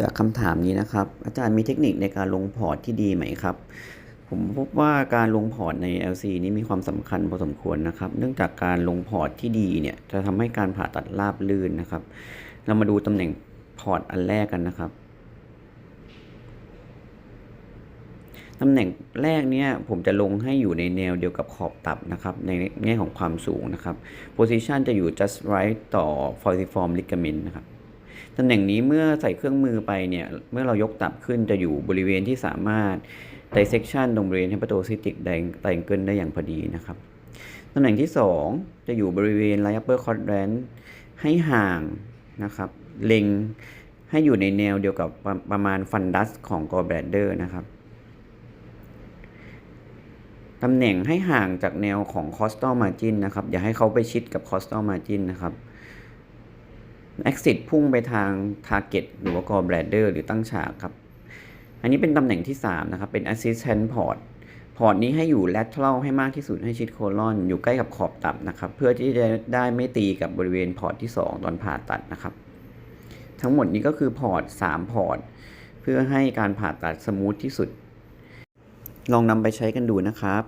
จากคำถามนี้นะครับ อาจารย์มีเทคนิคในการลงพอร์ตที่ดีไหมครับ ผมพบว่าการลงพอร์ตใน LC นี้มีความสำคัญพอสมควรนะครับ เนื่องจากการลงพอร์ตที่ดีเนี่ยจะทำให้การผ่าตัดราบลื่นนะครับ เรามาดูตำแหน่งพอร์ตอันแรกกันนะครับตำแหน่งแรกเนี่ยผมจะลงให้อยู่ในแนวเดียวกับขอบตับนะครับ ในแง่ของความสูงนะครับ position จะอยู่ just right ต่อ falciform ligament นะครับ ตำแหน่งนี้เมื่อใส่เครื่องมือไปเนี่ยเมื่อเรายกตับขึ้นจะอยู่บริเวณที่สามารถ dissection ตรงบริเวณ hepatocytic triangle ได้อย่างพอดีนะครับตำแหน่งที่ 2 จะอยู่บริเวณ right upper quadrant ให้ห่างนะครับเล็งให้อยู่ในแนวเดียวกับประประมาณฟันดัสของ gallbladder นะครับตำแหน่งให้ห่างจากแนวของ costal margin นะครับ อย่าให้เขาไปชิดกับ costal margin นะครับ exit พุ่งไปทาง target หรือว่า gallbladder หรือตั้งฉากครับ อันนี้เป็นตำแหน่งที่ 3 นะครับ เป็น assistant port พอร์ตนี้ให้อยู่ lateral ให้มากที่สุดให้ชิดโคลอน อยู่ใกล้กับขอบตับนะครับ เพื่อที่จะได้ไม่ตีกับบริเวณพอร์ตที่ 2 ตอนผ่าตัดนะครับ ทั้งหมดนี้ก็คือพอร์ต 3 พอร์ต เพื่อให้การผ่าตัดสมูทที่สุด ลองนำไปใช้กันดูนะครับ